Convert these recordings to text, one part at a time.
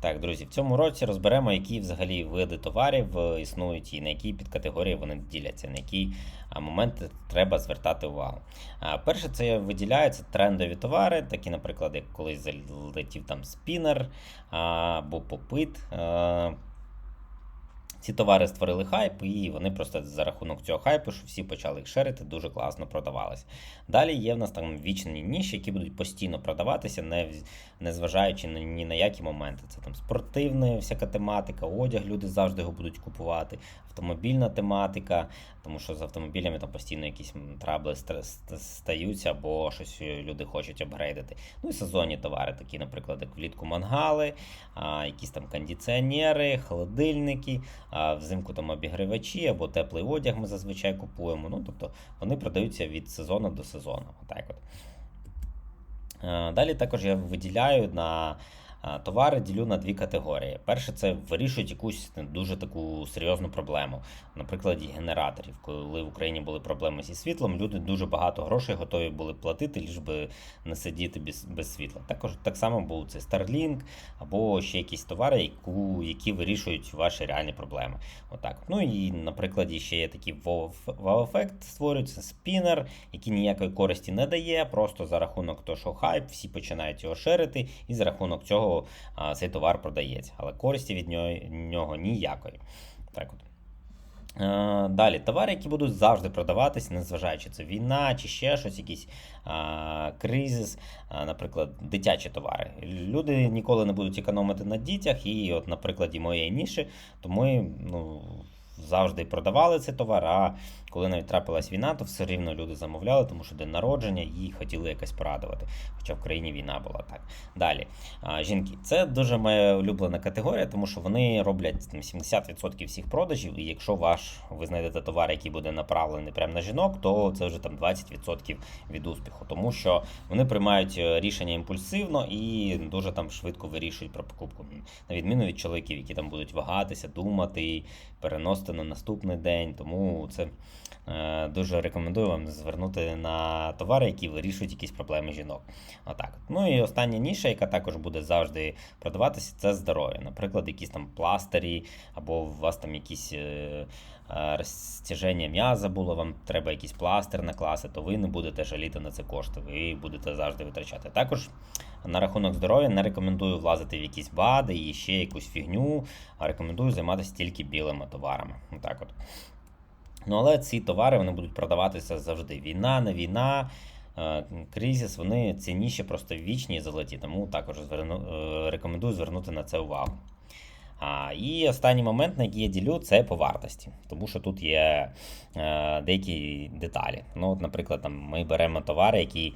Так, друзі, в цьому році розберемо, які взагалі види товарів е, існують і на які підкатегорії вони діляться, на які моменти треба звертати увагу. А, перше, це виділяються трендові товари, такі, наприклад, як колись залетів там спінер або попит. Ці товари створили хайп, і вони просто за рахунок цього хайпу, що всі почали їх шерити, дуже класно продавалися. Далі є в нас там вічні ніші, які будуть постійно продаватися, не, не зважаючи на, ні на які моменти. Це там спортивна всяка тематика, одяг люди завжди його будуть купувати, автомобільна тематика, тому що з автомобілями там постійно якісь трабли стаються, або щось е, люди хочуть апгрейдити. Ну і сезонні товари, такі, наприклад, як влітку мангали, а, якісь там кондиціонери, холодильники, а взимку там обігрівачі або теплий одяг ми зазвичай купуємо. Ну, тобто вони продаються від сезону до сезону. Отак от. Е, Далі також я виділяю на товари, ділю на дві категорії. Перше, це вирішують якусь дуже таку серйозну проблему. Наприклад, генераторів. Коли в Україні були проблеми зі світлом, люди дуже багато грошей готові були платити, ліж би не сидіти без, без світла. Також так само був це Starlink або ще якісь товари, яку, які вирішують ваші реальні проблеми. Отак. Ну і на прикладі ще є такі вау-ефект створюється спінер, який ніякої користі не дає, просто за рахунок того, що хайп, всі починають його шерити, і за рахунок цього а, цей товар продається. Але користі від нього, ніякої. Так от. Е, Далі, товари, які будуть завжди продаватись, незважаючи це війна чи ще щось, якийсь а, кризис, а, наприклад, дитячі товари. Люди ніколи не будуть економити на дітях, і, от, на моєї ніші, то ми ну, завжди продавали цей товар. А коли навіть трапилась війна, то все рівно люди замовляли, тому що день народження і хотіли якось порадувати. Хоча в країні війна була так. Далі, а, жінки, це дуже моя улюблена категорія, тому що вони роблять там, 70% всіх продажів, і якщо ваш ви знайдете товар, який буде направлений прямо на жінок, то це вже там 20% від успіху, тому що вони приймають е, рішення імпульсивно і дуже там швидко вирішують про покупку. На відміну від чоловіків, які там будуть вагатися, думати, переносити на наступний день. Тому це е, дуже рекомендую вам звернути на товари, які вирішують якісь проблеми жінок. Отак. Ну і остання ніша, яка також буде завжди продаватися, це здоров'я. Наприклад, якісь там пластирі, або у вас там якісь. е, е, Розтяження м'яза було, вам треба якийсь пластир накласти, то ви не будете жаліти на це кошти, ви будете завжди витрачати. Також на рахунок здоров'я не рекомендую влазити в якісь БАДи і ще якусь фігню, а рекомендую займатися тільки білими товарами. Отак от. Ну, але ці товари вони будуть продаватися завжди. Війна, не війна, е, кризис, вони цінніші, просто вічні і золоті. Тому також зверну, е, рекомендую звернути на це увагу. А, і останній момент, на який я ділю, це по вартості. Тому що тут є е, деякі деталі. Ну, от, наприклад, там, ми беремо товари, які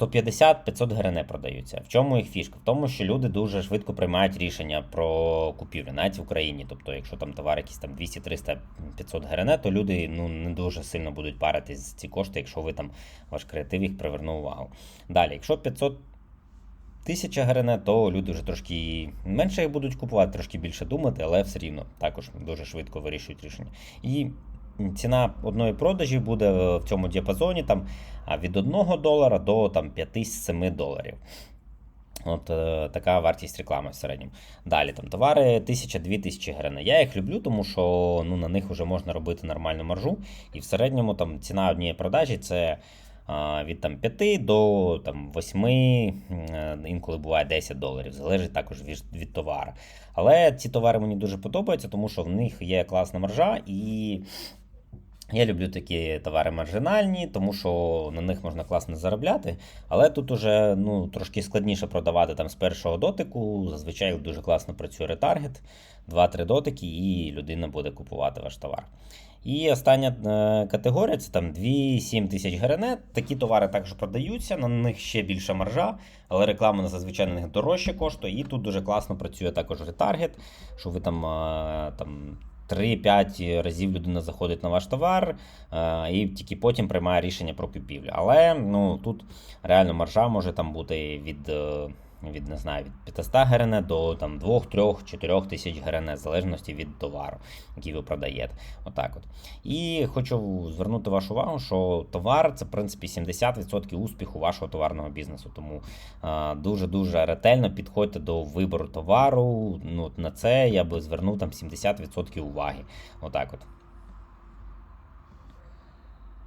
150-500 гривень продаються. В чому їх фішка? В тому, що люди дуже швидко приймають рішення про купівлю, навіть в Україні. Тобто, якщо там товар якийсь там 200, 300, 500 гривень, то люди ну, не дуже сильно будуть паритись з ці кошти, якщо ви там ваш креатив їх привернув увагу. Далі, якщо 500 тисяча гривень, то люди вже трошки менше їх будуть купувати, трошки більше думати, але все рівно також дуже швидко вирішують рішення. І ціна одної продажі буде в цьому діапазоні там, від 1 долара до там, 5-7 доларів. От е, така вартість реклами в середньому. Далі там товари 1000-2000 гривень. Я їх люблю, тому що ну, на них вже можна робити нормальну маржу. І в середньому там ціна однієї продажі це а, від там, 5 до там, 8, е, інколи буває 10 доларів, залежить також від, від товару. Але ці товари мені дуже подобаються, тому що в них є класна маржа і. Я люблю такі товари маржинальні, тому що на них можна класно заробляти. Але тут уже ну, трошки складніше продавати там з першого дотику. Зазвичай дуже класно працює ретаргет, 2-3 дотики, і людина буде купувати ваш товар. І остання е, категорія це там 2-7 тисяч гривень. Такі товари також продаються, на них ще більша маржа, але реклама зазвичай на них дорожче коштує. І тут дуже класно працює також ретаргет, що ви там, е, там 3-5 разів людина заходить на ваш товар е, і тільки потім приймає рішення про купівлю. Але ну, тут реально маржа може там бути від е, від не знаю, від 500 гривень до там 2, 3, 4 тисяч гривень, в залежності від товару, який ви продаєте. Отак от. І хочу звернути вашу увагу, що товар це в принципі 70% успіху вашого товарного бізнесу. Тому дуже-дуже ретельно підходьте до вибору товару. Ну, на це я би звернув там 70% уваги. Отак от.